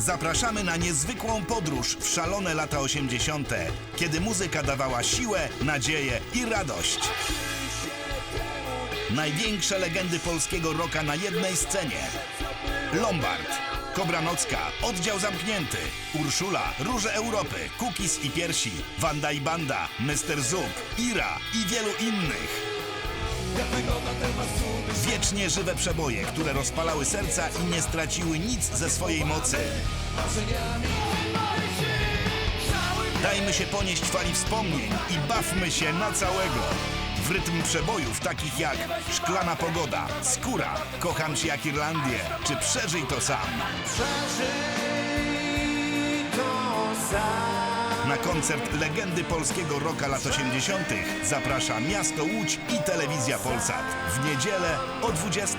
Zapraszamy na niezwykłą podróż w szalone lata 80., kiedy muzyka dawała siłę, nadzieję i radość. Największe legendy polskiego rocka na jednej scenie. Lombard, Kobranocka, Oddział Zamknięty, Urszula, Róże Europy, Kukis i Piersi, Wanda i Banda, Mr. Zub, Ira i wielu innych. Wiecznie żywe przeboje, które rozpalały serca i nie straciły nic ze swojej mocy. Dajmy się ponieść fali wspomnień i bawmy się na całego. W rytm przebojów takich jak Szklana Pogoda, Skóra, Kocham Cię jak Irlandię, czy Przeżyj to sam. Na koncert legendy polskiego rocka lat 80. zaprasza Miasto Łódź i Telewizja Polsat w niedzielę o 20.